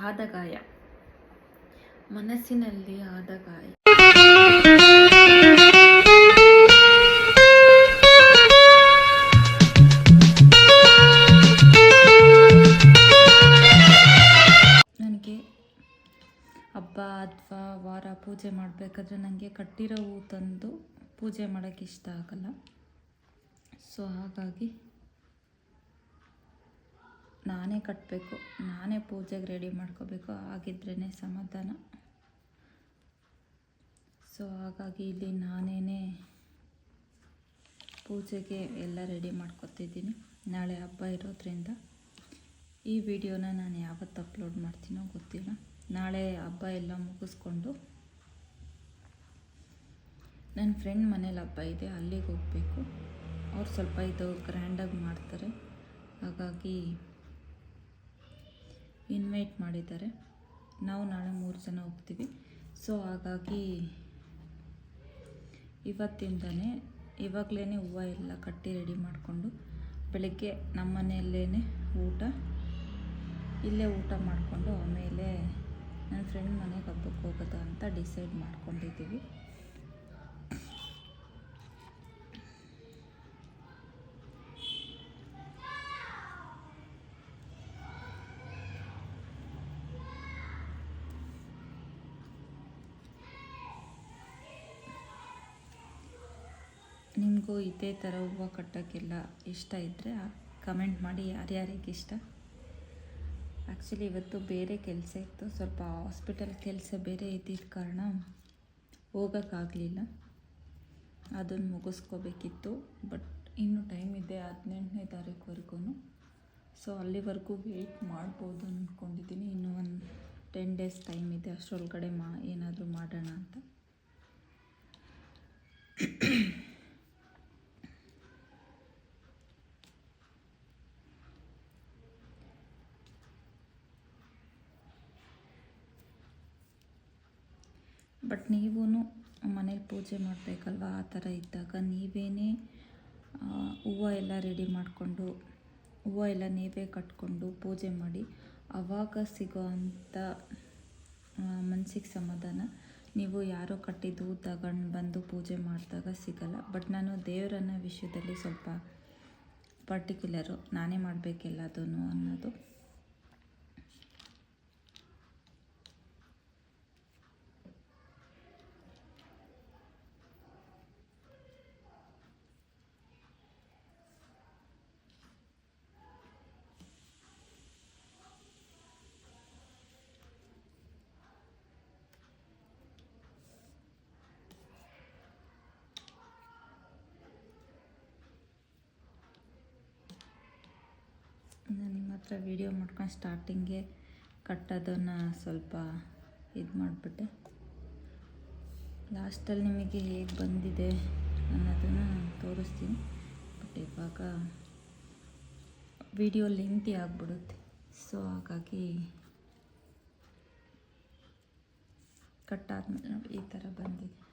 ಆದ ಗಾಯ ಮನಸ್ಸಿನಲ್ಲಿ ಆದ ಗಾಯ ನನಗೆ ಹಬ್ಬ ಅಥವಾ ವಾರ ಪೂಜೆ ಮಾಡಬೇಕಾದ್ರೆ ನನಗೆ ಕಟ್ಟಿರೋ ಹೂ ತಂದು ಪೂಜೆ ಮಾಡೋಕ್ಕೆ ಇಷ್ಟ ಆಗಲ್ಲ. ಸೊ ಹಾಗಾಗಿ ನಾನೇ ಕಟ್ಟಬೇಕು ನಾನೇ ಪೂಜೆಗೆ ರೆಡಿ ಮಾಡ್ಕೋಬೇಕು ಆಗಿದ್ರೇ ಸಮಾಧಾನ. ಸೊ ಹಾಗಾಗಿ ಇಲ್ಲಿ ನಾನೇ ಪೂಜೆಗೆ ಎಲ್ಲ ರೆಡಿ ಮಾಡ್ಕೊತಿದ್ದೀನಿ. ನಾಳೆ ಹಬ್ಬ ಇರೋದ್ರಿಂದ. ಈ ವಿಡಿಯೋನ ನಾನು ಯಾವತ್ತು ಅಪ್ಲೋಡ್ ಮಾಡ್ತೀನೋ ಗೊತ್ತಿಲ್ಲ. ನಾಳೆ ಹಬ್ಬ ಎಲ್ಲ ಮುಗಿಸ್ಕೊಂಡು ನನ್ನ ಫ್ರೆಂಡ್ ಮನೇಲಿ ಹಬ್ಬ ಇದೆ, ಅಲ್ಲಿಗೆ ಹೋಗಬೇಕು. ಅವ್ರು ಸ್ವಲ್ಪ ಇದು ಗ್ರ್ಯಾಂಡಾಗಿ ಮಾಡ್ತಾರೆ. ಹಾಗಾಗಿ ಇನ್ವೈಟ್ ಮಾಡಿದ್ದಾರೆ. ನಾವು ನಾಳೆ ಮೂರು ಜನ ಹೋಗ್ತೀವಿ. ಸೊ ಹಾಗಾಗಿ ಇವತ್ತಿಂದನೇ ಇವಾಗಲೇ ಹೂವು ಎಲ್ಲ ಕಟ್ಟಿ ರೆಡಿ ಮಾಡಿಕೊಂಡು ಬೆಳಗ್ಗೆ ನಮ್ಮ ಮನೆಯಲ್ಲೇ ಊಟ. ಇಲ್ಲೇ ಊಟ ಮಾಡಿಕೊಂಡು ಆಮೇಲೆ ನನ್ನ ಫ್ರೆಂಡ್ ಮನೆಗೆ ಹಬ್ಬಕ್ಕೆ ಹೋಗೋದು ಅಂತ ಡಿಸೈಡ್ ಮಾಡ್ಕೊಂಡಿದ್ದೀವಿ. ನಿಮಗೂ ಇದೇ ಥರ ಹೂವು ಕಟ್ಟೋಕ್ಕೆಲ್ಲ ಇಷ್ಟ ಇದ್ದರೆ ಕಮೆಂಟ್ ಮಾಡಿ ಯಾರ್ಯಾರಿಗೆ ಇಷ್ಟ? ಆ್ಯಕ್ಚುಲಿ ಇವತ್ತು ಬೇರೆ ಕೆಲಸ ಇತ್ತು. ಸ್ವಲ್ಪ ಹಾಸ್ಪಿಟಲ್ ಕೆಲಸ ಬೇರೆ ಇದ್ದಿದ್ದ ಕಾರಣ ಹೋಗೋಕ್ಕಾಗಲಿಲ್ಲ. ಅದನ್ನು ಮುಗಿಸ್ಕೋಬೇಕಿತ್ತು. ಬಟ್ ಇನ್ನೂ ಟೈಮ್ ಇದೆ ಹದಿನೆಂಟನೇ ತಾರೀಕುವರೆಗೂ. ಸೊ ಅಲ್ಲಿವರೆಗೂ ವೆಯ್ಟ್ ಮಾಡ್ಬೋದು ಅಂದ್ಕೊಂಡಿದ್ದೀನಿ. ಇನ್ನೂ ಒಂದು ಟೆನ್ ಡೇಸ್ ಟೈಮ್ ಇದೆ. ಅಷ್ಟರೊಳಗಡೆ ಮಾ ಏನಾದರೂ ಮಾಡೋಣ ಅಂತ. ಬಟ್ ನೀವೂ ಮನೇಲಿ ಪೂಜೆ ಮಾಡಬೇಕಲ್ವ ಆ ಥರ ಇದ್ದಾಗ ನೀವೇ ಹೂವು ಎಲ್ಲ ರೆಡಿ ಮಾಡಿಕೊಂಡು, ಹೂವು ಎಲ್ಲ ನೀವೇ ಕಟ್ಕೊಂಡು ಪೂಜೆ ಮಾಡಿ ಆವಾಗ ಸಿಗೋ ಅಂಥ ಮನಸ್ಸಿಗೆ ಸಮಾಧಾನ ನೀವು ಯಾರೋ ಕಟ್ಟಿದ್ದು ತಗೊಂಡು ಬಂದು ಪೂಜೆ ಮಾಡಿದಾಗ ಸಿಗಲ್ಲ. ಬಟ್ ನಾನು ದೇವರನ್ನ ವಿಷಯದಲ್ಲಿ ಸ್ವಲ್ಪ ಪರ್ಟಿಕ್ಯುಲರು ನಾನೇ ಮಾಡಬೇಕೆಲ್ಲದೂ ಅನ್ನೋದು. ನಾನು ನಿಮ್ಮ ಹತ್ರ ವೀಡಿಯೋ ಮಾಡ್ಕೊಂಡು ಸ್ಟಾರ್ಟಿಂಗೆ ಕಟ್ಟೋದನ್ನು ಸ್ವಲ್ಪ ಇದು ಮಾಡಿಬಿಟ್ಟೆ. ಲಾಸ್ಟಲ್ಲಿ ನಿಮಗೆ ಹೇಗೆ ಬಂದಿದೆ ಅನ್ನೋದನ್ನು ನಾನು ತೋರಿಸ್ತೀನಿ. ಬಟ್ ಇವಾಗ ವಿಡಿಯೋ ಲೆಂತಿ ಆಗಿಬಿಡುತ್ತೆ. ಸೊ ಹಾಗಾಗಿ ಕಟ್ಟಾದ್ಮೇಲೆ ನೋಡಿ ಈ ಥರ ಬಂದಿದೆ.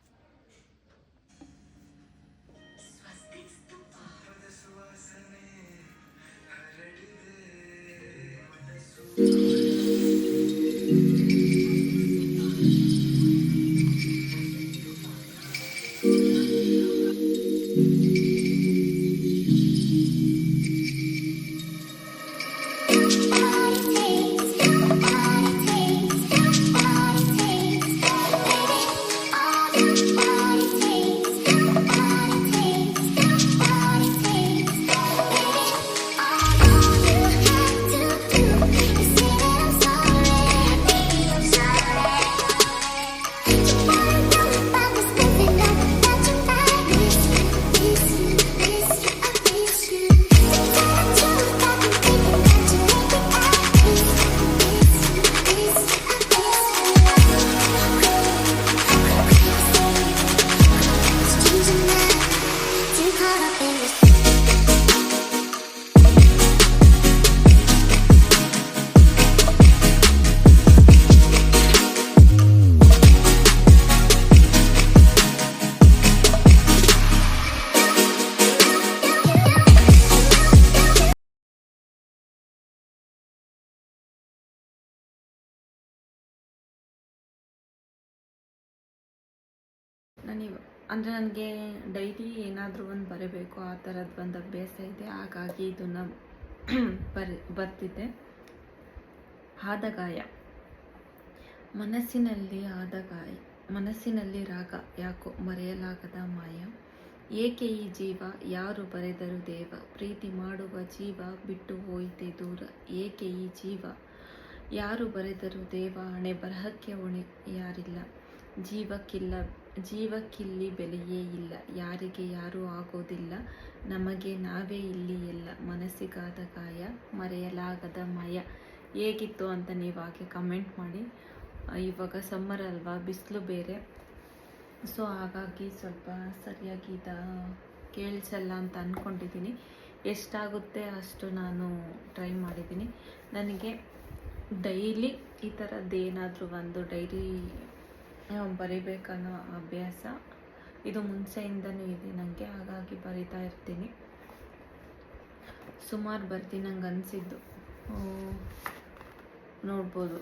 ನೀವು ಅಂದರೆ ನನಗೆ ಡೈಲಿ ಏನಾದರೂ ಒಂದು ಬರೀಬೇಕು, ಆ ಥರದ್ದು ಒಂದು ಅಭ್ಯಾಸ ಇದೆ, ಹಾಗಾಗಿ ಇದನ್ನು ಬರಿ ಬರ್ತಿದ್ದೆ ಆದ ಗಾಯ. ಮನಸ್ಸಿನಲ್ಲಿ ಆದ ಗಾಯ. ಮನಸ್ಸಿನಲ್ಲಿ ರಾಗ ಯಾಕೋ ಮರೆಯಲಾಗದ ಮಾಯ. ಏಕೆ ಈ ಜೀವ? ಯಾರು ಬರೆದರು ದೇವ. ಪ್ರೀತಿ ಮಾಡುವ ಜೀವ ಬಿಟ್ಟು ಹೋಯಿತೆ ದೂರ. ಏಕೆ ಈ ಜೀವ? ಯಾರು ಬರೆದರು ದೇವ ಹಣೆ ಬರಹಕ್ಕೆ ಹೊಣೆ ಯಾರಿಲ್ಲ. ಜೀವಕ್ಕಿಲ್ಲ ಜೀವಕ್ಕಿಲ್ಲಿ ಬೆಲೆಯೇ ಇಲ್ಲ, ಯಾರಿಗೆ ಯಾರೂ ಆಗೋದಿಲ್ಲ, ನಮಗೆ ನಾವೇ ಇಲ್ಲಿ ಎಲ್ಲ ಮನಸ್ಸಿಗಾದ ಗಾಯ, ಮರೆಯಲಾಗದ ಮಯ. ಹೇಗಿತ್ತು ಅಂತ ನೀವು ಹಾಗೆ ಕಮೆಂಟ್ ಮಾಡಿ. ಇವಾಗ ಸಮ್ಮರ್ ಅಲ್ವಾ, ಬಿಸಿಲು ಬೇರೆ. ಸೊ ಹಾಗಾಗಿ ಸ್ವಲ್ಪ ಸರಿಯಾಗಿ ಇದ ಕೇಳಿಸಲ್ಲ ಅಂತ ಅಂದ್ಕೊಂಡಿದ್ದೀನಿ ಎಷ್ಟಾಗುತ್ತೆ ಅಷ್ಟು ನಾನು ಟ್ರೈ ಮಾಡಿದ್ದೀನಿ ನನಗೆ ಡೈಲಿ ಈ ಥರದ್ದೇನಾದರೂ ಒಂದು ಡೈರಿ ಬರಿಬೇಕನ್ನೋ ಅಭ್ಯಾಸ ಇದು ಮುಂಚೆಯಿಂದನೂ ಇದೆ ನನಗೆ ಹಾಗಾಗಿ ಬರಿತಾ ಇರ್ತೀನಿ. ಸುಮಾರು ಬರ್ತೀನಿ ನಂಗೆ ಅನಿಸಿದ್ದು. ನೋಡ್ಬೋದು.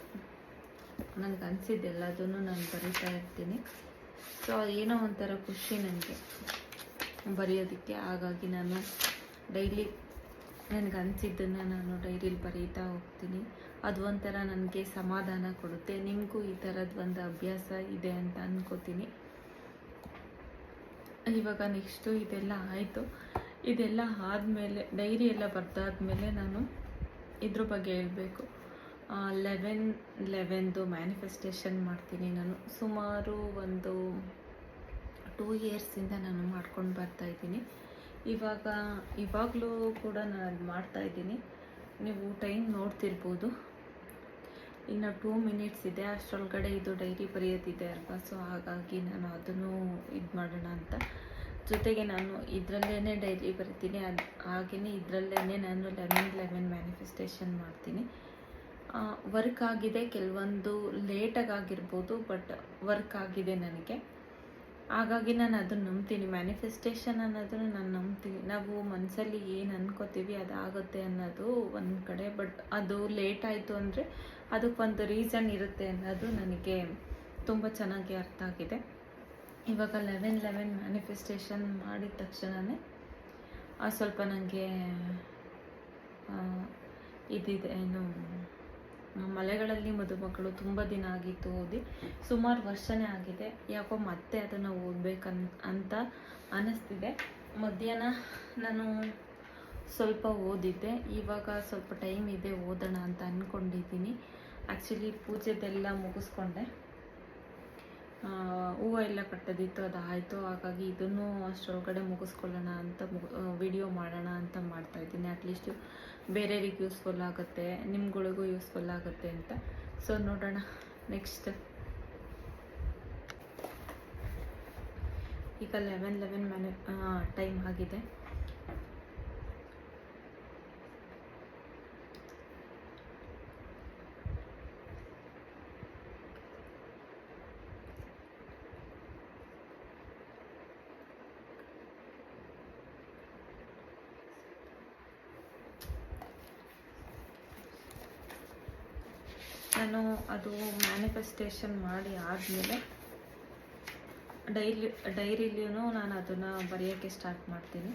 ನನಗೆ ಅನಿಸಿದ್ದು ಎಲ್ಲದನ್ನು ನಾನು ಬರಿತಾ ಇರ್ತೀನಿ. ಸೊ ಏನೋ ಒಂಥರ ಖುಷಿ ನನಗೆ ಬರೆಯೋದಕ್ಕೆ. ಹಾಗಾಗಿ ನಾನು ಡೈಲಿ, ನನಗೆ ಅನಿಸಿದ್ದನ್ನು ನಾನು ಡೈರಿಲಿ ಬರೀತಾ ಹೋಗ್ತೀನಿ. ಅದು ಒಂಥರ ನನಗೆ ಸಮಾಧಾನ ಕೊಡುತ್ತೆ. ನಿಮಗೂ ಈ ಥರದ್ದು ಒಂದು ಅಭ್ಯಾಸ ಇದೆ ಅಂತ ಅಂದ್ಕೋತೀನಿ ಇವಾಗ ನೆಕ್ಸ್ಟು ಇದೆಲ್ಲ ಆಯಿತು. ಇದೆಲ್ಲ ಆದಮೇಲೆ ಡೈರಿ ಎಲ್ಲ ಬರೆದಾದ್ಮೇಲೆ ನಾನು ಇದ್ರ ಬಗ್ಗೆ ಹೇಳಬೇಕು. ಲೆವೆನ್ ಲೆವೆನ್ದು ಮ್ಯಾನಿಫೆಸ್ಟೇಷನ್ ಮಾಡ್ತೀನಿ ನಾನು. ಸುಮಾರು ಒಂದು ಟೂ ಇಯರ್ಸಿಂದ ನಾನು ಮಾಡ್ಕೊಂಡು ಬರ್ತಾ ಇದ್ದೀನಿ. ಇವಾಗ, ಇವಾಗಲೂ ಕೂಡ ನಾನು ಅದು ಮಾಡ್ತಾಯಿದ್ದೀನಿ ನೀವು ಟೈಮ್ ನೋಡ್ತಿರ್ಬೋದು. ಇನ್ನು ಟೂ ಮಿನಿಟ್ಸ್ ಇದೆ ಅಷ್ಟರೊಳಗಡೆ ಇದು ಡೈರಿ ಬರೆಯೋದಿದೆ ಅಲ್ವಾ? ಸೊ ಹಾಗಾಗಿ ನಾನು ಅದನ್ನು ಇದು ಮಾಡೋಣ ಅಂತ. ಜೊತೆಗೆ ನಾನು ಇದರಲ್ಲೇ ಡೈರಿ ಬರಿತೀನಿ. ಅದು ಹಾಗೆಯೇ ಇದರಲ್ಲೇ ನಾನು ಲೆವೆನ್ ಲೆವೆನ್ ಮ್ಯಾನಿಫೆಸ್ಟೇಷನ್ ಮಾಡ್ತೀನಿ. ವರ್ಕ್ ಆಗಿದೆ. ಕೆಲವೊಂದು ಲೇಟಾಗಿ ಆಗಿರ್ಬೋದು ಬಟ್ ವರ್ಕ್ ಆಗಿದೆ ನನಗೆ. ಹಾಗಾಗಿ ನಾನು ಅದನ್ನು ನಂಬ್ತೀನಿ. ಮ್ಯಾನಿಫೆಸ್ಟೇಷನ್ ಅನ್ನೋದನ್ನು ನಾನು ನಂಬ್ತೀನಿ. ನಾವು ಮನಸ್ಸಲ್ಲಿ ಏನು ಅನ್ಕೋತೀವಿ ಅದಾಗುತ್ತೆ ಅನ್ನೋದು ಒಂದು ಕಡೆ ಬಟ್ ಅದು ಲೇಟ್ ಆಯಿತು ಅಂದರೆ ಅದಕ್ಕೊಂದು ರೀಸನ್ ಇರುತ್ತೆ ಅನ್ನೋದು ನನಗೆ ತುಂಬ ಚೆನ್ನಾಗಿ ಅರ್ಥ ಆಗಿದೆ. ಇವಾಗ ಲೆವೆನ್ ಲೆವೆನ್ ಮ್ಯಾನಿಫೆಸ್ಟೇಷನ್ ಮಾಡಿದ ತಕ್ಷಣವೇ ಸ್ವಲ್ಪ ನನಗೆ ಇದಿದೆ, ಏನು ಮಲೆಗಳಲ್ಲಿ ಮದುಮಕ್ಕಳು ತುಂಬ ದಿನ ಆಗಿತ್ತು ಓದಿ ಸುಮಾರು ವರ್ಷನೇ ಆಗಿದೆ. ಯಾಕೋ ಮತ್ತೆ ಅದನ್ನು ಓದಬೇಕನ್, ಅಂತ ಅನ್ನಿಸ್ತಿದೆ ಮಧ್ಯಾಹ್ನ ನಾನು ಸ್ವಲ್ಪ ಓದಿದ್ದೆ. ಇವಾಗ ಸ್ವಲ್ಪ ಟೈಮ್ ಇದೆ ಓದೋಣ ಅಂತ ಅಂದ್ಕೊಂಡಿದ್ದೀನಿ ಆ್ಯಕ್ಚುಲಿ ಪೂಜೆದೆಲ್ಲ ಮುಗಿಸ್ಕೊಂಡೆ. ಹೂವು ಎಲ್ಲ ಕಟ್ಟೋದಿತ್ತು ಅದು ಆಯಿತು ಹಾಗಾಗಿ ಇದನ್ನು ಅಷ್ಟರೊಳಗಡೆ ಮುಗಿಸ್ಕೊಳ್ಳೋಣ ಅಂತ ವಿಡಿಯೋ ಮಾಡೋಣ ಅಂತ ಮಾಡ್ತಾ ಇದ್ದೀನಿ. ಅಟ್ಲೀಸ್ಟ್ ಬೇರೆಯವ್ರಿಗೆ ಯೂಸ್ಫುಲ್ ಆಗುತ್ತೆ, ನಿಮ್ಗಳಿಗೂ ಯೂಸ್ಫುಲ್ ಆಗುತ್ತೆ ಅಂತ. ಸೊ ನೋಡೋಣ ನೆಕ್ಸ್ಟ್ ಈಗ ಲೆವೆನ್ ಲೆವೆನ್ ಮ್ಯಾನೆ ಟೈಮ್ ಆಗಿದೆ. ನಾನು ಅದು ಮ್ಯಾನಿಫೆಸ್ಟೇಷನ್ ಮಾಡಿ ಆದಮೇಲೆ ಡೈಲಿ ಡೈರಿಲಿಯೂ ನಾನು ಅದನ್ನು ಬರೆಯೋಕ್ಕೆ ಸ್ಟಾರ್ಟ್ ಮಾಡ್ತೀನಿ.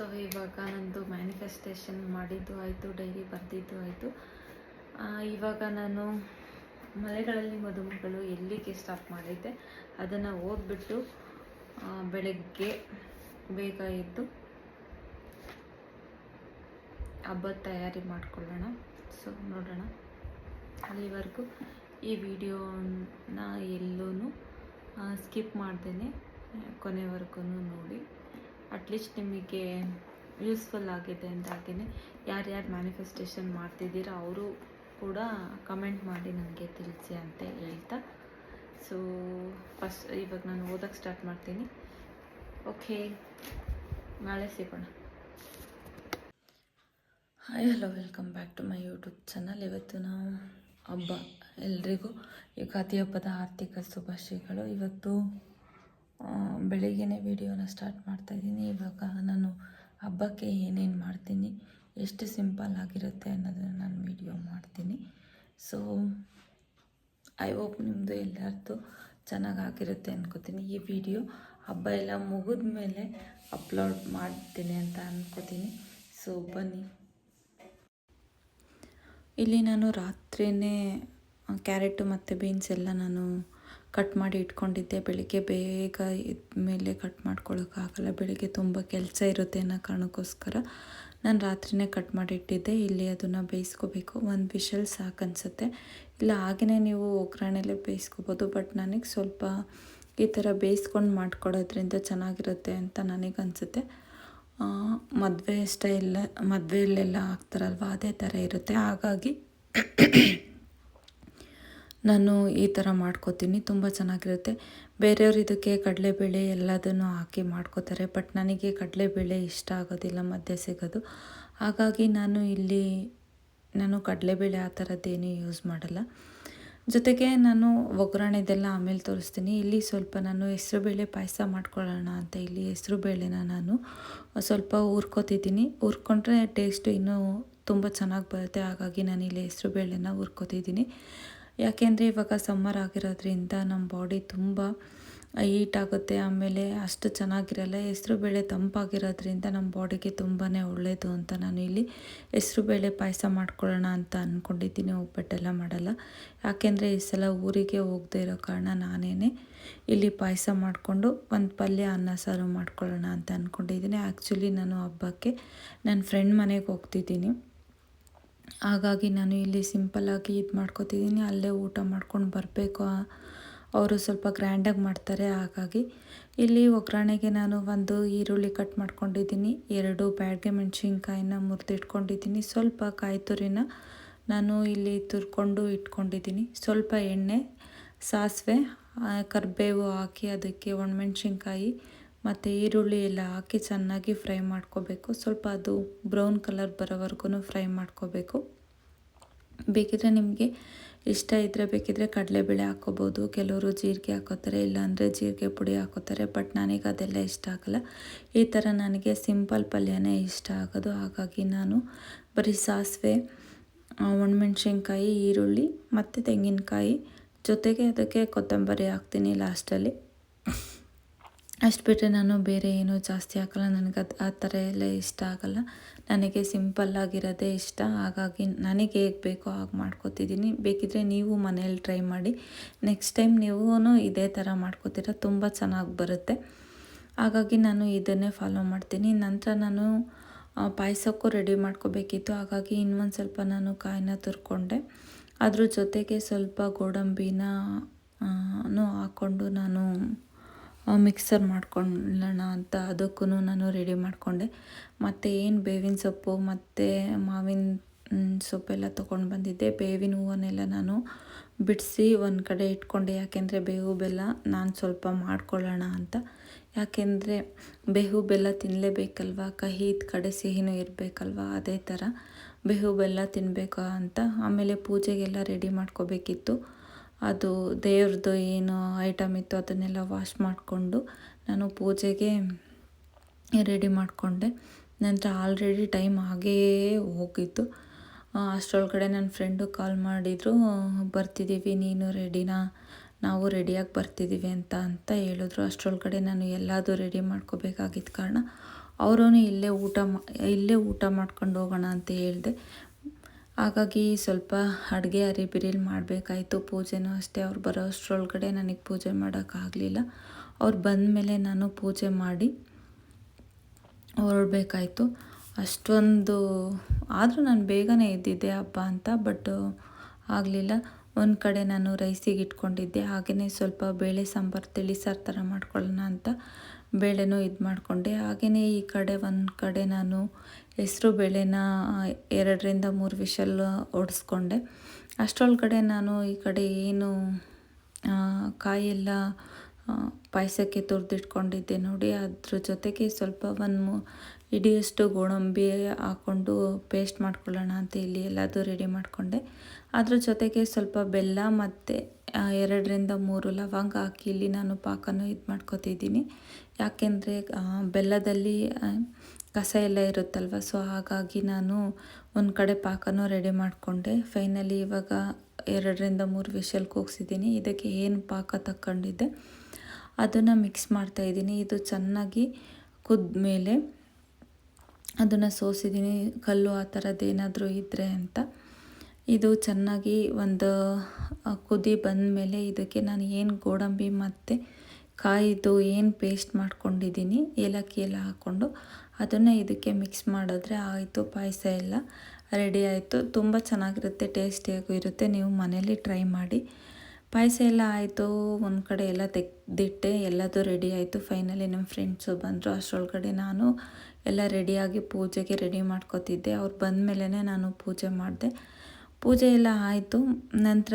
ಸೊ ಇವಾಗ ನಂದು ಮ್ಯಾನಿಫೆಸ್ಟೇಷನ್ ಮಾಡಿದ್ದು ಆಯಿತು ಡೈರಿ ಬರೆದಿದ್ದು ಆಯಿತು. ಇವಾಗ ನಾನು ಮಲೆಗಳಲ್ಲಿ ಮದುಮಗಳು ಎಲ್ಲಿಗೆ ಸ್ಟಾಪ್ ಮಾಡಿದ್ದೆ, ಅದನ್ನು ಓದ್ಬಿಟ್ಟು ಬೆಳಗ್ಗೆ ಬೇಗ ಎದ್ದು ಹಬ್ಬದ ತಯಾರಿ ಮಾಡ್ಕೊಳ್ಳೋಣ. ಸೊ ನೋಡೋಣ. ಅಲ್ಲಿವರೆಗೂ ಈ ವಿಡಿಯೋನ ಎಲ್ಲೂ ಸ್ಕಿಪ್ ಮಾಡ್ದೇ ಕೊನೆವರೆಗೂ ನೋಡಿ. ಅಟ್ಲೀಸ್ಟ್ ನಿಮಗೆ ಯೂಸ್ಫುಲ್ ಆಗಿದೆ ಅಂತ ಹಾಗೆಯೇ ಯಾರ್ಯಾರು ಮ್ಯಾನಿಫೆಸ್ಟೇಷನ್ ಮಾಡ್ತಿದ್ದೀರೋ ಅವರು ಕೂಡ ಕಮೆಂಟ್ ಮಾಡಿ ನನಗೆ ತಿಳಿಸಿ ಅಂತ ಹೇಳ್ತಾ. ಸೊ ಫಸ್ಟ್ ಇವಾಗ ನಾನು ಓದೋಕ್ಕೆ ಸ್ಟಾರ್ಟ್ ಮಾಡ್ತೀನಿ. ಓಕೆ ನಾಳೆ ಸಿಗೋಣ. Hi hello welcome back to my YouTube channel ಇವತ್ತು ನಾವು ಹಬ್ಬ ಎಲ್ರಿಗೂ ಯುಗಾದಿ ಹಬ್ಬದ ಆರ್ಥಿಕ ಶುಭಾಶಯಗಳು. ಇವತ್ತು ಬೆಳಿಗ್ಗೆನೇ ವಿಡಿಯೋನ ಸ್ಟಾರ್ಟ್ ಮಾಡ್ತಾಯಿದ್ದೀನಿ ಇವಾಗ ನಾನು ಹಬ್ಬಕ್ಕೆ ಏನೇನು ಮಾಡ್ತೀನಿ, ಎಷ್ಟು ಸಿಂಪಲ್ ಆಗಿರುತ್ತೆ ಅನ್ನೋದನ್ನು ನಾನು ವಿಡಿಯೋ ಮಾಡ್ತೀನಿ. ಸೊ ಐ ಹೋಪ್ ನಿಮ್ಮದು ಎಲ್ಲರದ್ದು ಚೆನ್ನಾಗಾಗಿರುತ್ತೆ ಅನ್ಕೋತೀನಿ. ಈ ವಿಡಿಯೋ ಹಬ್ಬ ಎಲ್ಲ ಮುಗಿದ ಮೇಲೆ ಅಪ್ಲೋಡ್ ಮಾಡ್ತೀನಿ ಅಂತ ಅನ್ಕೋತೀನಿ. ಸೊ ಬನ್ನಿ. ಇಲ್ಲಿ ನಾನು ರಾತ್ರಿಯೇ ಕ್ಯಾರೆಟು ಮತ್ತು ಬೀನ್ಸ್ ಎಲ್ಲ ನಾನು ಕಟ್ ಮಾಡಿ ಇಟ್ಕೊಂಡಿದ್ದೆ. ಬೆಳಿಗ್ಗೆ ಬೇಗ ಎದ್ದ ಮೇಲೆ ಕಟ್ ಮಾಡ್ಕೊಳ್ಳೋಕ್ಕಾಗಲ್ಲ ಬೆಳಿಗ್ಗೆ ತುಂಬ ಕೆಲಸ ಇರುತ್ತೆ ಅನ್ನೋ ಕಾರಣಕ್ಕೋಸ್ಕರ ನಾನು ರಾತ್ರಿನೇ ಕಟ್ ಮಾಡಿ ಇಟ್ಟಿದ್ದೆ. ಇಲ್ಲಿ ಅದನ್ನು ಬೇಯಿಸ್ಕೋಬೇಕು. ಒಂದು ವಿಷಲ್ ಸಾಕು ಅನಿಸುತ್ತೆ. ಇಲ್ಲ ಹಾಗೆಯೇ ನೀವು ಒಗ್ಗರಣೆಲೆ ಬೇಯಿಸ್ಕೋಬೋದು. ಬಟ್ ನನಗೆ ಸ್ವಲ್ಪ ಈ ಥರ ಬೇಯಿಸ್ಕೊಂಡು ಮಾಡ್ಕೊಡೋದ್ರಿಂದ ಚೆನ್ನಾಗಿರುತ್ತೆ ಅಂತ ನನಗನ್ಸುತ್ತೆ ಮದುವೆ ಸ್ಟೈಲ್ ಮದುವೆಯಲ್ಲೆಲ್ಲ ಹಾಕ್ತಾರಲ್ವ? ಅದೇ ಥರ ಇರುತ್ತೆ. ಹಾಗಾಗಿ ನಾನು ಈ ಥರ ಮಾಡ್ಕೋತೀನಿ, ತುಂಬ ಚೆನ್ನಾಗಿರುತ್ತೆ. ಬೇರೆಯವರು ಇದಕ್ಕೆ ಕಡಲೆಬೇಳೆ ಎಲ್ಲದನ್ನು ಹಾಕಿ ಮಾಡ್ಕೋತಾರೆ, ಬಟ್ ನನಗೆ ಕಡಲೆಬೇಳೆ ಇಷ್ಟ ಆಗೋದಿಲ್ಲ, ಮಧ್ಯೆ ಸಿಗೋದು. ಹಾಗಾಗಿ ನಾನು ಇಲ್ಲಿ, ನಾನು ಕಡಲೆಬೇಳೆ ಆ ಥರದ್ದೇನು ಯೂಸ್ ಮಾಡಲ್ಲ. ಜೊತೆಗೆ ನಾನು ಒಗ್ಗರಣೆದೆಲ್ಲ ಆಮೇಲೆ ತೋರಿಸ್ತೀನಿ. ಇಲ್ಲಿ ಸ್ವಲ್ಪ ನಾನು ಹೆಸರುಬೇಳೆ ಪಾಯಸ ಮಾಡ್ಕೊಳ್ಳೋಣ ಅಂತ ಇಲ್ಲಿ ಹೆಸರುಬೇಳೆನ ನಾನು ಸ್ವಲ್ಪ ಹುರ್ಕೋತಿದ್ದೀನಿ. ಹುರ್ಕೊಂಡ್ರೆ ಟೇಸ್ಟ್ ಇನ್ನೂ ತುಂಬ ಚೆನ್ನಾಗಿ ಬರುತ್ತೆ. ಹಾಗಾಗಿ ನಾನು ಇಲ್ಲಿ ಹೆಸರುಬೇಳೆನ ಹುರ್ಕೋತಿದ್ದೀನಿ. ಯಾಕೆಂದರೆ ಇವಾಗ ಸಮ್ಮರ್ ಆಗಿರೋದ್ರಿಂದ ನಮ್ಮ ಬಾಡಿ ತುಂಬ ಹೀಟ್ ಆಗುತ್ತೆ. ಆಮೇಲೆ ಅಷ್ಟು ಚೆನ್ನಾಗಿರಲ್ಲ. ಹೆಸ್ರುಬೇಳೆ ತಂಪಾಗಿರೋದ್ರಿಂದ ನಮ್ಮ ಬಾಡಿಗೆ ತುಂಬಾ ಒಳ್ಳೆಯದು ಅಂತ ನಾನು ಇಲ್ಲಿ ಹೆಸ್ರುಬೇಳೆ ಪಾಯಸ ಮಾಡ್ಕೊಳ್ಳೋಣ ಅಂತ ಅಂದ್ಕೊಂಡಿದ್ದೀನಿ ಒಬ್ಬಟ್ಟೆಲ್ಲ ಮಾಡಲ್ಲ. ಯಾಕೆಂದರೆ ಈ ಸಲ ಊರಿಗೆ ಹೋಗದೇ ಇರೋ ಕಾರಣ ನಾನೇನೆ ಇಲ್ಲಿ ಪಾಯಸ ಮಾಡಿಕೊಂಡು ಒಂದು ಪಲ್ಯ, ಅನ್ನ, ಸಾರು ಮಾಡ್ಕೊಳ್ಳೋಣ ಅಂತ ಅಂದ್ಕೊಂಡಿದ್ದೀನಿ ಆ್ಯಕ್ಚುಲಿ ನಾನು ಹಬ್ಬಕ್ಕೆ ನನ್ನ ಫ್ರೆಂಡ್ ಮನೆಗೆ ಹೋಗ್ತಿದ್ದೀನಿ. ಹಾಗಾಗಿ ನಾನು ಇಲ್ಲಿ ಸಿಂಪಲ್ಲಾಗಿ ಇದು ಮಾಡ್ಕೊತಿದ್ದೀನಿ ಅಲ್ಲೇ ಊಟ ಮಾಡ್ಕೊಂಡು ಬರಬೇಕು. ಅವರು ಸ್ವಲ್ಪ ಗ್ರ್ಯಾಂಡಾಗಿ ಮಾಡ್ತಾರೆ. ಹಾಗಾಗಿ ಇಲ್ಲಿ ಒಗ್ಗರಣೆಗೆ ನಾನು ಒಂದು ಈರುಳ್ಳಿ ಕಟ್ ಮಾಡ್ಕೊಂಡಿದ್ದೀನಿ ಎರಡು ಬ್ಯಾಡ್ಗೆ ಮೆಣಸಿನ್ಕಾಯಿನ ಮುರಿದಿಟ್ಕೊಂಡಿದ್ದೀನಿ ಸ್ವಲ್ಪ ಕಾಯಿ ತುರಿನ ನಾನು ಇಲ್ಲಿ ತುರ್ಕೊಂಡು ಇಟ್ಕೊಂಡಿದ್ದೀನಿ ಸ್ವಲ್ಪ ಎಣ್ಣೆ, ಸಾಸಿವೆ ಕರಿಬೇವು ಹಾಕಿ ಅದಕ್ಕೆ ಒಣಮೆಣ್ಸಿನ್ಕಾಯಿ ಮತ್ತು ಈರುಳ್ಳಿ ಎಲ್ಲ ಹಾಕಿ ಚೆನ್ನಾಗಿ ಫ್ರೈ ಮಾಡ್ಕೋಬೇಕು. ಸ್ವಲ್ಪ ಅದು ಬ್ರೌನ್ ಕಲರ್ ಬರೋವರೆಗೂ ಫ್ರೈ ಮಾಡ್ಕೋಬೇಕು. ಬೇಕಿದ್ರೆ ನಿಮಗೆ ಇಷ್ಟ ಇದ್ದರೆ ಬೇಕಿದ್ರೆ ಕಡಲೆಬೇಳೆ ಹಾಕೋಬೋದು. ಕೆಲವರು ಜೀರಿಗೆ ಹಾಕೋತಾರೆ, ಇಲ್ಲಾಂದರೆ ಜೀರಿಗೆ ಪುಡಿ ಹಾಕೋತಾರೆ, ಬಟ್ ನನಗೆ ಅದೆಲ್ಲ ಇಷ್ಟ ಆಗಲ್ಲ. ಈ ಥರ ನನಗೆ ಸಿಂಪಲ್ ಪಲ್ಯನೇ ಇಷ್ಟ ಆಗೋದು. ಹಾಗಾಗಿ ನಾನು ಬರೀ ಸಾಸಿವೆ ಒಣಮೆಣ್ಸಿನ್ಕಾಯಿ, ಈರುಳ್ಳಿ ಮತ್ತು ತೆಂಗಿನಕಾಯಿ ಜೊತೆಗೆ ಅದಕ್ಕೆ ಕೊತ್ತಂಬರಿ ಹಾಕ್ತೀನಿ ಲಾಸ್ಟಲ್ಲಿ. ಅಷ್ಟು ಬಿಟ್ಟರೆ ನಾನು ಬೇರೆ ಏನೂ ಜಾಸ್ತಿ ಹಾಕಲ್ಲ. ನನಗೆ ಅದು ಆ ಥರ ಎಲ್ಲ ಇಷ್ಟ ಆಗಲ್ಲ. ನನಗೆ ಸಿಂಪಲ್ಲಾಗಿರೋದೇ ಇಷ್ಟ. ಹಾಗಾಗಿ ನನಗೆ ಹೇಗೆ ಬೇಕೋ ಹಾಗೆ ಮಾಡ್ಕೊತಿದ್ದೀನಿ. ಬೇಕಿದ್ರೆ ನೀವು ಮನೇಲಿ ಟ್ರೈ ಮಾಡಿ. ನೆಕ್ಸ್ಟ್ ಟೈಮ್ ನೀವೂ ಇದೇ ಥರ ಮಾಡ್ಕೋತೀರ. ತುಂಬ ಚೆನ್ನಾಗಿ ಬರುತ್ತೆ. ಹಾಗಾಗಿ ನಾನು ಇದನ್ನೇ ಫಾಲೋ ಮಾಡ್ತೀನಿ. ನಂತರ ನಾನು ಪಾಯಸಕ್ಕೂ ರೆಡಿ ಮಾಡ್ಕೋಬೇಕಿತ್ತು. ಹಾಗಾಗಿ ಇನ್ನೊಂದು ಸ್ವಲ್ಪ ನಾನು ಕಾಯಿನ ತುರ್ಕೊಂಡೆ. ಅದ್ರ ಜೊತೆಗೆ ಸ್ವಲ್ಪ ಗೋಡಂಬಿನ ಹಾಕ್ಕೊಂಡು ನಾನು ಮಿಕ್ಸರ್ ಮಾಡ್ಕೊಳ್ಳೋಣ ಅಂತ ಅದಕ್ಕೂ ನಾನು ರೆಡಿ ಮಾಡಿಕೊಂಡೆ. ಮತ್ತು ಏನು ಬೇವಿನ ಸೊಪ್ಪು, ಮತ್ತು ಮಾವಿನ ಸೊಪ್ಪೆಲ್ಲ ತೊಗೊಂಡು ಬಂದಿದ್ದೆ. ಬೇವಿನ ಹೂವನ್ನೆಲ್ಲ ನಾನು ಬಿಡಿಸಿ ಒಂದು ಕಡೆ ಇಟ್ಕೊಂಡೆ. ಯಾಕೆಂದರೆ ಬೇವು ಬೆಲ್ಲ ನಾನು ಸ್ವಲ್ಪ ಮಾಡ್ಕೊಳ್ಳೋಣ ಅಂತ. ಯಾಕೆಂದರೆ ಬೇವು ಬೆಲ್ಲ ತಿನ್ನಲೇಬೇಕಲ್ವ ಇದ್ದ ಕಡೆ ಸಿಹಿನೂ ಇರಬೇಕಲ್ವ? ಅದೇ ಥರ ಬೇವು ಬೆಲ್ಲ ತಿನ್ನಬೇಕು ಅಂತ. ಆಮೇಲೆ ಪೂಜೆಗೆಲ್ಲ ರೆಡಿ ಮಾಡ್ಕೋಬೇಕಿತ್ತು. ಅದು ದೇವ್ರದ್ದು ಏನು ಐಟಮ್ ಇತ್ತು ಅದನ್ನೆಲ್ಲ ವಾಶ್ ಮಾಡಿಕೊಂಡು ನಾನು ಪೂಜೆಗೆ ರೆಡಿ ಮಾಡಿಕೊಂಡೆ. ನಂತರ ಆಲ್ರೆಡಿ ಟೈಮ್ ಹಾಗೇ ಹೋಗಿತ್ತು ಅಷ್ಟರೊಳಗಡೆ ನನ್ನ ಫ್ರೆಂಡು ಕಾಲ್ ಮಾಡಿದರು, ಬರ್ತಿದ್ದೀವಿ, ನೀನು ರೆಡಿನಾ? ನಾವು ರೆಡಿಯಾಗಿ ಬರ್ತಿದ್ದೀವಿ ಅಂತ ಅಂತ ಹೇಳಿದ್ರು. ಅಷ್ಟರೊಳಗಡೆ ನಾನು ಎಲ್ಲದೂ ರೆಡಿ ಮಾಡ್ಕೋಬೇಕಾಗಿದ್ದ ಕಾರಣ ಅವರೂ ಇಲ್ಲೇ ಊಟ ಇಲ್ಲೇ ಊಟ ಮಾಡ್ಕೊಂಡು ಹೋಗೋಣ ಅಂತ ಹೇಳಿದೆ. ಹಾಗಾಗಿ ಸ್ವಲ್ಪ ಅಡುಗೆ ಅರಿಬಿರಿಲಿ ಮಾಡಬೇಕಾಯಿತು. ಪೂಜೆನೂ ಅಷ್ಟೇ. ಅವ್ರು ಬರೋ ಅಷ್ಟರೊಳಗಡೆ ನನಗೆ ಪೂಜೆ ಮಾಡೋಕ್ಕಾಗಲಿಲ್ಲ ಅವ್ರು ಬಂದಮೇಲೆ ನಾನು ಪೂಜೆ ಮಾಡಿ ಹೊರಡಬೇಕಾಯ್ತು. ಅಷ್ಟೊಂದು ಆದರೂ ನಾನು ಬೇಗನೆ ಇದ್ದಿದ್ದೆ ಹಬ್ಬ ಅಂತ, ಬಟ್ ಆಗಲಿಲ್ಲ. ಒಂದು ಕಡೆ ನಾನು ರೈಸಿಗೆ ಇಟ್ಕೊಂಡಿದ್ದೆ. ಹಾಗೆಯೇ ಸ್ವಲ್ಪ ಬೇಳೆ ಸಾಂಬಾರು ತಿಳಿಸಾರು ಥರ ಮಾಡ್ಕೊಳ್ಳೋಣ ಅಂತ ಬೇಳೆನೂ ಇದು ಮಾಡಿಕೊಂಡೆ ಹಾಗೆಯೇ ಈ ಕಡೆ ಒಂದು ಕಡೆ ನಾನು ಹೆಸ್ರು ಬೇಳೆನ ಎರಡರಿಂದ ಮೂರು ವಿಷಲ್ ಓಡಿಸ್ಕೊಂಡೆ ಅಷ್ಟರೊಳಗಡೆ ನಾನು ಈ ಕಡೆ ಏನು ಕಾಯೆಲ್ಲ ಪಾಯಸಕ್ಕೆ ತುರಿದಿಟ್ಕೊಂಡಿದ್ದೆ ನೋಡಿ. ಅದ್ರ ಜೊತೆಗೆ ಸ್ವಲ್ಪ ಒಂದು ಇಡಿಯಷ್ಟು ಗೋಡಂಬಿ ಹಾಕ್ಕೊಂಡು ಪೇಸ್ಟ್ ಮಾಡ್ಕೊಳ್ಳೋಣ ಅಂತ ಇಲ್ಲಿ ಎಲ್ಲದೂ ರೆಡಿ ಮಾಡಿಕೊಂಡೆ. ಅದ್ರ ಜೊತೆಗೆ ಸ್ವಲ್ಪ ಬೆಲ್ಲ ಮತ್ತು ಎರಡರಿಂದ ಮೂರು ಲವಂಗ ಹಾಕಿ ಇಲ್ಲಿ ನಾನು ಪಾಕನೂ ಇದು ಮಾಡ್ಕೊತಿದ್ದೀನಿ. ಯಾಕೆಂದರೆ ಬೆಲ್ಲದಲ್ಲಿ ಕಸ ಎಲ್ಲ ಇರುತ್ತಲ್ವ ಸೊ ಹಾಗಾಗಿ ನಾನು ಒಂದು ಕಡೆ ಪಾಕನೂ ರೆಡಿ ಮಾಡಿಕೊಂಡೆ. ಫೈನಲಿ ಇವಾಗ ಎರಡರಿಂದ ಮೂರು ವಿಷಲ್ ಕೂಗಿಸಿದ್ದೀನಿ. ಇದಕ್ಕೆ ಏನು ಪಾಕ ತಕ್ಕೊಂಡಿದ್ದೆ, ಅದನ್ನು ಮಿಕ್ಸ್ ಮಾಡ್ತಾಯಿದ್ದೀನಿ ಇದು ಚೆನ್ನಾಗಿ ಕುದ್ದ ಮೇಲೆ ಅದನ್ನು ಸೋಸಿದ್ದೀನಿ. ಕಲ್ಲು ಆ ಥರದ್ದು ಏನಾದರೂ ಇದ್ದರೆ ಅಂತ. ಇದು ಚೆನ್ನಾಗಿ ಒಂದು ಕುದಿ ಬಂದ ಮೇಲೆ ಇದಕ್ಕೆ ನಾನು ಏನು ಗೋಡಂಬಿ ಮತ್ತು ಕಾಯಿದು ಏನು ಪೇಸ್ಟ್ ಮಾಡ್ಕೊಂಡಿದ್ದೀನಿ, ಏಲಕ್ಕಿ ಎಲ್ಲ ಹಾಕ್ಕೊಂಡು ಅದನ್ನು ಇದಕ್ಕೆ ಮಿಕ್ಸ್ ಮಾಡಿದ್ರೆ ಆಯಿತು, ಪಾಯಸ ಎಲ್ಲ ರೆಡಿ ಆಯಿತು. ತುಂಬ ಚೆನ್ನಾಗಿರುತ್ತೆ, ಟೇಸ್ಟಿಯಾಗೂ ಇರುತ್ತೆ. ನೀವು ಮನೇಲಿ ಟ್ರೈ ಮಾಡಿ. ಪಾಯಸ ಎಲ್ಲ ಆಯಿತು, ಒಂದು ಕಡೆ ಎಲ್ಲ ತೆಗೆದಿಟ್ಟೆ, ಎಲ್ಲದೂ ರೆಡಿ ಆಯಿತು. ಫೈನಲಿ ನಮ್ಮ ಫ್ರೆಂಡ್ಸು ಬಂದರು. ಅಷ್ಟರೊಳಗಡೆ ನಾನು ಎಲ್ಲ ರೆಡಿಯಾಗಿ ಪೂಜೆಗೆ ರೆಡಿ ಮಾಡ್ಕೋತಿದ್ದೆ. ಅವ್ರು ಬಂದಮೇಲೆ ನಾನು ಪೂಜೆ ಮಾಡಿದೆ. ಪೂಜೆ ಎಲ್ಲ ಆಯಿತು. ನಂತರ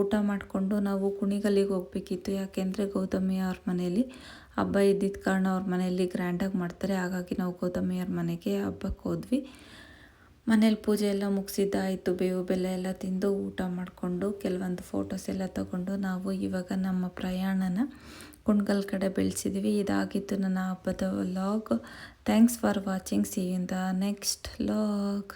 ಊಟ ಮಾಡಿಕೊಂಡು ನಾವು ಕುಣಿಗಲ್ಲಿಗೆ ಹೋಗ್ಬೇಕಿತ್ತು. ಯಾಕೆಂದರೆ ಗೌತಮಿ ಅವ್ರ ಮನೆಯಲ್ಲಿ ಹಬ್ಬ ಇದ್ದಿದ್ದ ಕಾರಣ ಅವ್ರ ಮನೆಯಲ್ಲಿ ಗ್ರ್ಯಾಂಡಾಗಿ ಮಾಡ್ತಾರೆ. ಹಾಗಾಗಿ ನಾವು ಗೌತಮಿ ಅವ್ರ ಮನೆಗೆ ಹಬ್ಬಕ್ಕೆ ಹೋದ್ವಿ. ಮನೇಲಿ ಪೂಜೆ ಎಲ್ಲ ಮುಗಿಸಿದ್ದಾಯಿತು. ಬೇವು ಬೆಲ್ಲ ಎಲ್ಲ ತಿಂದು ಊಟ ಮಾಡಿಕೊಂಡು ಕೆಲವೊಂದು ಫೋಟೋಸ್ ಎಲ್ಲ ತಗೊಂಡು ನಾವು ಇವಾಗ ನಮ್ಮ ಪ್ರಯಾಣನ ಕುಣ್ಗಲ್ ಕಡೆ ಬೆಳೆಸಿದ್ವಿ. ಇದಾಗಿತ್ತು ನನ್ನ ಹಬ್ಬದ vlog thanks for watching see in the next vlog